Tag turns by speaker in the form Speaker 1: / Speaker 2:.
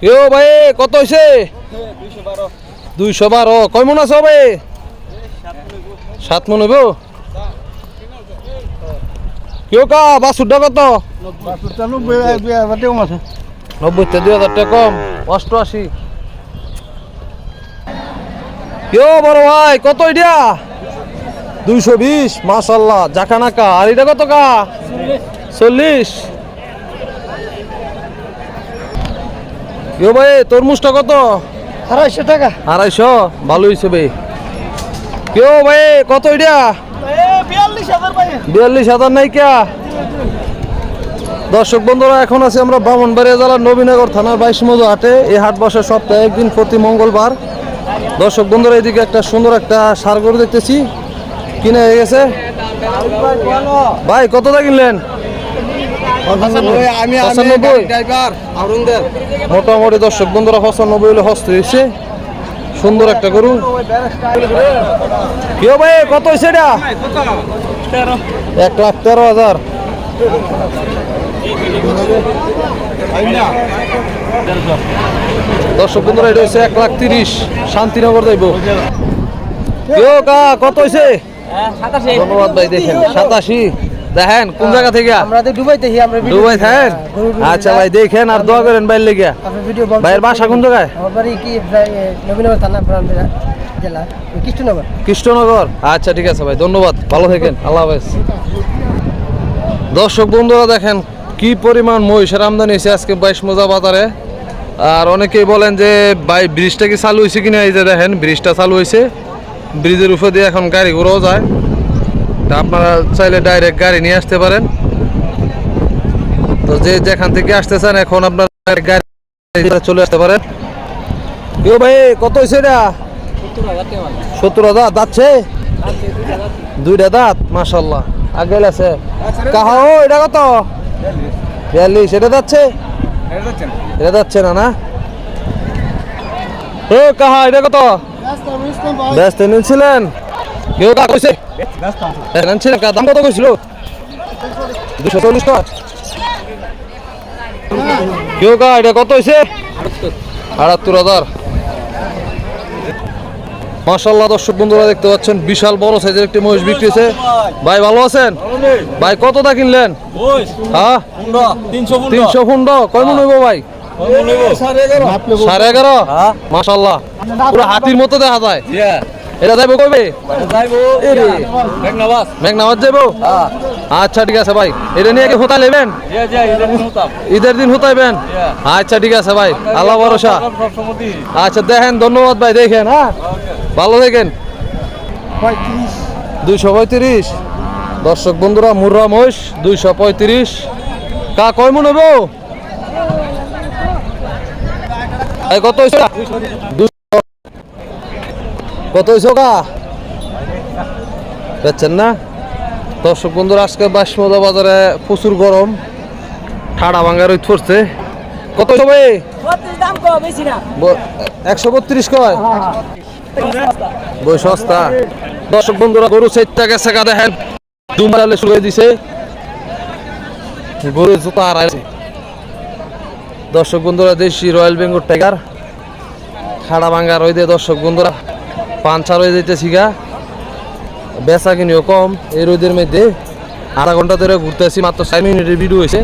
Speaker 1: কেউ ভাই, কত হয়েছে দুইশো বারো। কয় মন আছে হবে সাত মন হইব? কেউ কা বাসুরটা কত? নব্বই তে দুই হাজার টাকা কম, অষ্টআশি। কেউ বড় ভাই, কত এটা? দুইশো বিশ মাসাল্লাহ জাকানাকা। আর এটা কত কা? চল্লিশ। কেউ ভাই তরমুজটা কত?
Speaker 2: আড়াইশো টাকা।
Speaker 1: আড়াইশো? ভালো হিসেবে কেউ ভাই কত এটা?
Speaker 2: বিয়াল্লিশ হাজার ভাই।
Speaker 1: নাই কে দর্শক বন্ধুরা এখন আছি আমরা ব্রাহ্মণবাড়িয়া জেলার নবীনগর থানার বাইশ মজু হাটে। এই হাট বসে সপ্তাহে একদিন প্রতি মঙ্গলবার। দর্শক বন্ধুরা এদিকে একটা সুন্দর একটা সার গরু দেখতেছি। কিনে হয়ে গেছে। ভাই কত কিনলেন? মোটামুটি দর্শক বন্ধুরা পঁচানব্বই হলে হস্ত হয়েছে। সুন্দর একটা গরু। কেউ ভাই কত হয়েছে এটা? এক লাখ তেরো হাজার। দর্শক বন্ধুরা এটা হচ্ছে এক লাখ তিরিশ। শান্তিনগর যাইব। কেউ কা কত হয়েছে? ধন্যবাদ ভাই দেখেন। সাতাশি। দেখেন কোন জায়গা থেকে?
Speaker 2: আমরা তো দুবাই দেখি আমরা
Speaker 1: দুবাই থাকেন আচ্ছা ভাই দেখেন আর দোয়া করেন বাইর লেগে। ভাইয়ের বাসা কোন জায়গায়?
Speaker 2: আমার বাড়ি কি নবীনগর থানা জেলা। কৃষ্ণনগর।
Speaker 1: কৃষ্ণনগর? আচ্ছা ঠিক আছে ভাই ধন্যবাদ। ভালো থাকেন আল্লাহ হাফেজ। দর্শক বন্ধুরা দেখেন কি পরিমাণ মহিষের আমদানি হয়েছে আজকে বাইশ মোজা বাজারে। আর অনেকেই বলেন যে ভাই ব্রিজটা কি চালু হয়েছে কিনা? এই যে দেখেন ব্রিজটা চালু হয়েছে। ব্রিজের উপর দিয়ে এখন গাড়ি ঘোরাও যায়। তা আপনারা চাইলে ডাইরেক্ট গাড়ি নিয়ে আসতে পারেন। তো যে যেখান থেকে আসতেছেন এখন আপনার গাড়ি চলে আসতে পারেন। কেউ ভাই কত হয়েছে এটা? সত্তর হাজার যাচ্ছে দুইটা দাঁত মাশাল্লাহ আগে আছে। কাহা ও এটা কত? বিয়াল্লিশ এটা যাচ্ছে এটা যাচ্ছে না না? ও কাহা এটা কত? ব্যস্ত নিয়েছিলেন কেউ কা কইছে? দাম কত কইছিল? দুশো চল্লিশ টাকা। কেউ কা এটা কত হয়েছে আটাত্তর হাজার। মাশাল্লাহ দর্শক বন্ধুরা দেখতে পাচ্ছেন বিশাল বড় সাইজের একটি মহিষ বিক্রি হয়েছে ভাই ভালো আছেন? ভাই কতটা কিনলেন? হ্যাঁ? তিনশো ফুন্ড। কয় মন হইব ভাই? সাড়ে এগারো। মাশাল্লাহ পুরো হাতির মতো দেখা যায়। এটা যাইব কবে মেঘনাবাদ যাইব। আচ্ছা ঠিক আছে ভাই। এটা নিয়ে কি হোতা নেবেন ঈদের দিন হোতাইবেন আচ্ছা ঠিক আছে ভাই। আল্লাহ ভরসা। আচ্ছা দেখেন ধন্যবাদ ভাই দেখেন হ্যাঁ? ভালো দেখেন। দুইশো পঁয়ত্রিশ। দর্শক বন্ধুরা মুর্রা মহিষ দুইশো পঁয়ত্রিশ। কা কয় মন হব এই কত হয়েছে দুশো কত হয়েছে কা না? দর্শক বন্ধুরা আজকে বাসমদা বাজারে প্রচুর গরম ঠাড়া ভাঙ্গার রোদ পড়ছে। কত হয়েছে ভাই?
Speaker 2: দাম কম বেশি না।
Speaker 1: ব- একশো বত্রিশ কয়? বই সস্তা। দর্শক বন্ধুরা গরু চারটা গেছে গা দেখেন। দুমারালে শুয়ে দিছে। গরু জুতা আর দর্শক বন্ধুরা দেশি রয়্যাল বেঙ্গল টাইগার। খাড়া ভাঙ্গা রয়ে দর্শক বন্ধুরা। পাঞ্চা হয়ে যেতেছি গা। বেচা কিনিও কম, এই রোদের মধ্যে আধা ঘণ্টা ধরে ঘুরতেছি, মাত্র চার মিনিটের ভিডিও হয়েছে।